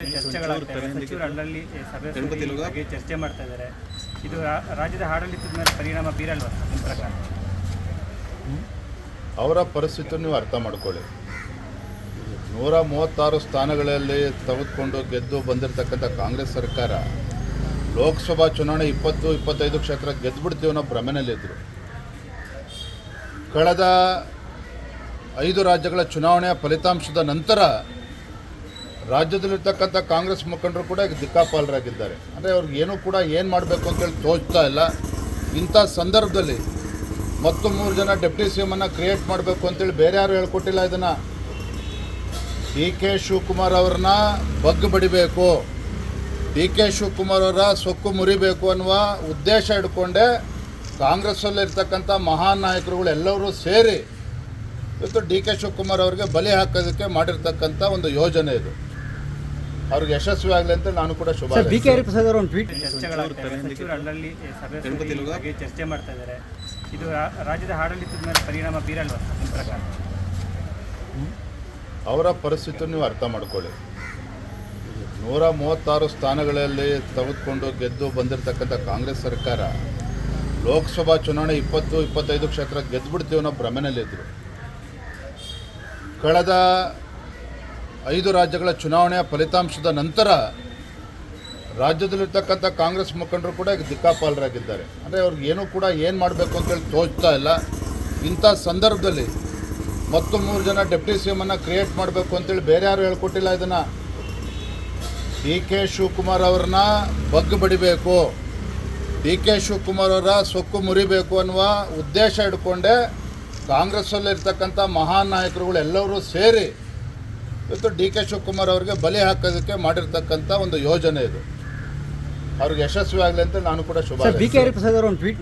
ಚರ್ಚೆಗಳಾಗ್ತವೆ ಸಚಿವರು ಅಲ್ಲಲ್ಲಿ ಸಭೆ ಬಗ್ಗೆ ಚರ್ಚೆ ಮಾಡ್ತಾ ಇದ್ದಾರೆ. ಇದು ರಾಜ್ಯದ ಆಡಳಿತದ ಮೇಲೆ ಪರಿಣಾಮ ಬೀರಲ್ವಾ ನಿಮ್ಮ ಪ್ರಕಾರ? ಅವರ ಪರಿಸ್ಥಿತಿಯನ್ನು ನೀವು ಅರ್ಥ ಮಾಡ್ಕೊಳ್ಳಿ. ನೂರ ಮೂವತ್ತಾರು ಸ್ಥಾನಗಳಲ್ಲಿ ತೆಗೆದುಕೊಂಡು ಗೆದ್ದು ಬಂದಿರತಕ್ಕಂಥ ಕಾಂಗ್ರೆಸ್ ಸರ್ಕಾರ ಲೋಕಸಭಾ ಚುನಾವಣೆ ಇಪ್ಪತ್ತು ಇಪ್ಪತ್ತೈದು ಕ್ಷೇತ್ರ ಗೆದ್ದುಬಿಡ್ತೀವಿ ಅನ್ನೋ ಭ್ರಮೆನಲ್ಲಿದ್ದರು ಕಳೆದ ಐದು ರಾಜ್ಯಗಳ ಚುನಾವಣೆಯ ಫಲಿತಾಂಶದ ನಂತರ ರಾಜ್ಯದಲ್ಲಿರ್ತಕ್ಕಂಥ ಕಾಂಗ್ರೆಸ್ ಮುಖಂಡರು ಕೂಡ ಈಗ ದಿಕ್ಕಾಪಾಲರಾಗಿದ್ದಾರೆ. ಅಂದರೆ ಅವ್ರಿಗೆ ಏನೂ ಕೂಡ ಏನು ಮಾಡಬೇಕು ಅಂತೇಳಿ ತೋಚ್ತಾ ಇಲ್ಲ. ಇಂಥ ಸಂದರ್ಭದಲ್ಲಿ ಮತ್ತು ಮೂರು ಜನ ಡೆಪ್ಟಿ ಸಿ ಎಮ್ಮನ್ನು ಕ್ರಿಯೇಟ್ ಮಾಡಬೇಕು ಅಂತೇಳಿ ಬೇರೆ ಯಾರು ಹೇಳ್ಕೊಟ್ಟಿಲ್ಲ ಇದನ್ನು. ಡಿ ಕೆ ಶಿವಕುಮಾರ್ ಅವ್ರನ್ನ ಬಗ್ಗು ಬಡಿಬೇಕು. ಡಿ ಕೆ ಶಿವಕುಮಾರ್ ಅವರ ಸೊಕ್ಕು ಮುರಿಬೇಕು ಅನ್ನುವ ಉದ್ದೇಶ ಇಟ್ಕೊಂಡೆ ಕಾಂಗ್ರೆಸ್ಸಲ್ಲಿರ್ತಕ್ಕಂಥ ಮಹಾನ್ ನಾಯಕರುಗಳು ಎಲ್ಲರೂ ಸೇರಿ ಇವತ್ತು ಡಿ ಕೆ ಶಿವಕುಮಾರ್ ಅವರಿಗೆ ಬಲಿ ಹಾಕೋದಕ್ಕೆ ಮಾಡಿರ್ತಕ್ಕಂಥ ಒಂದು ಯೋಜನೆ ಇದು. ಅವ್ರಿಗೆ ಯಶಸ್ವಿ ಆಗಲಿ ಅಂತ ನಾನು ಕೂಡ ಶುಭ ಸರ್ ಬಿ ಕೆ ಹರಿಪ್ರಸಾದ್ ಅವರು ಒಂದು ಟ್ವೀಟ್ ಚರ್ಚೆಗಳಾಗ್ತವೆ ಸಚಿವರು ಅಲ್ಲಲ್ಲಿ ಸಭೆ ಬಗ್ಗೆ ಚರ್ಚೆ ಮಾಡ್ತಾ ಇದ್ದಾರೆ. ಇದು ರಾಜ್ಯದ ಆಡಳಿತದ ಮೇಲೆ ಪರಿಣಾಮ ಬೀರಲ್ವಾ ನಿಮ್ಮ ಪ್ರಕಾರ? ಅವರ ಪರಿಸ್ಥಿತಿಯನ್ನು ನೀವು ಅರ್ಥ ಮಾಡ್ಕೊಳ್ಳಿ. ನೂರ ಮೂವತ್ತಾರು ಸ್ಥಾನಗಳಲ್ಲಿ ತೆಗೆದುಕೊಂಡು ಗೆದ್ದು ಬಂದಿರತಕ್ಕಂಥ ಕಾಂಗ್ರೆಸ್ ಸರ್ಕಾರ ಲೋಕಸಭಾ ಚುನಾವಣೆ ಇಪ್ಪತ್ತು ಇಪ್ಪತ್ತೈದು ಕ್ಷೇತ್ರ ಗೆದ್ದುಬಿಡ್ತೀವಿ ಅನ್ನೋ ಭ್ರಮೆನಲ್ಲಿದ್ದರು ಕಳೆದ ಐದು ರಾಜ್ಯಗಳ ಚುನಾವಣೆಯ ಫಲಿತಾಂಶದ ನಂತರ ರಾಜ್ಯದಲ್ಲಿರ್ತಕ್ಕಂಥ ಕಾಂಗ್ರೆಸ್ ಮುಖಂಡರು ಕೂಡ ಈಗ ದಿಕ್ಕಾಪಾಲರಾಗಿದ್ದಾರೆ. ಅಂದರೆ ಅವ್ರಿಗೆ ಏನೂ ಕೂಡ ಏನು ಮಾಡಬೇಕು ಅಂತೇಳಿ ತೋಚ್ತಾ ಇಲ್ಲ. ಇಂಥ ಸಂದರ್ಭದಲ್ಲಿ ಮತ್ತು ಮೂರು ಜನ ಡೆಪ್ಟಿ ಸಿ ಎಮ್ಮನ್ನು ಕ್ರಿಯೇಟ್ ಮಾಡಬೇಕು ಅಂತೇಳಿ ಬೇರೆ ಯಾರು ಹೇಳ್ಕೊಟ್ಟಿಲ್ಲ ಇದನ್ನು. ಡಿ ಕೆ ಶಿವಕುಮಾರ್ ಅವ್ರನ್ನ ಬಗ್ಗು ಬಡಿಬೇಕು. ಡಿ ಕೆ ಶಿವಕುಮಾರ್ ಅವರ ಸೊಕ್ಕು ಮುರಿಬೇಕು ಅನ್ನುವ ಉದ್ದೇಶ ಇಟ್ಕೊಂಡೆ ಕಾಂಗ್ರೆಸ್ಸಲ್ಲಿರ್ತಕ್ಕಂಥ ಮಹಾನ್ ನಾಯಕರುಗಳು ಎಲ್ಲರೂ ಸೇರಿ ಇವತ್ತು ಡಿ ಕೆ ಶಿವಕುಮಾರ್ ಅವರಿಗೆ ಬಲೆ ಹಾಕೋದಕ್ಕೆ ಮಾಡಿರ್ತಕ್ಕಂಥ ಒಂದು ಯೋಜನೆ ಇದು. ಅವ್ರಿಗೆ ಯಶಸ್ವಿ ಆಗಲಿ ಅಂತ ನಾನು ಕೂಡ ಶುಭ ಬಿ ಕೆ ಹರಿಪ್ರಸಾದ್ ಅವರು ಒಂದು ಟ್ವೀಟ್